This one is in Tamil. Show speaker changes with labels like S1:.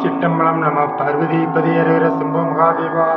S1: திருச்சிட்டம்பலம் நம பார்வதி பதியரர சிம்ப மகாதேவா.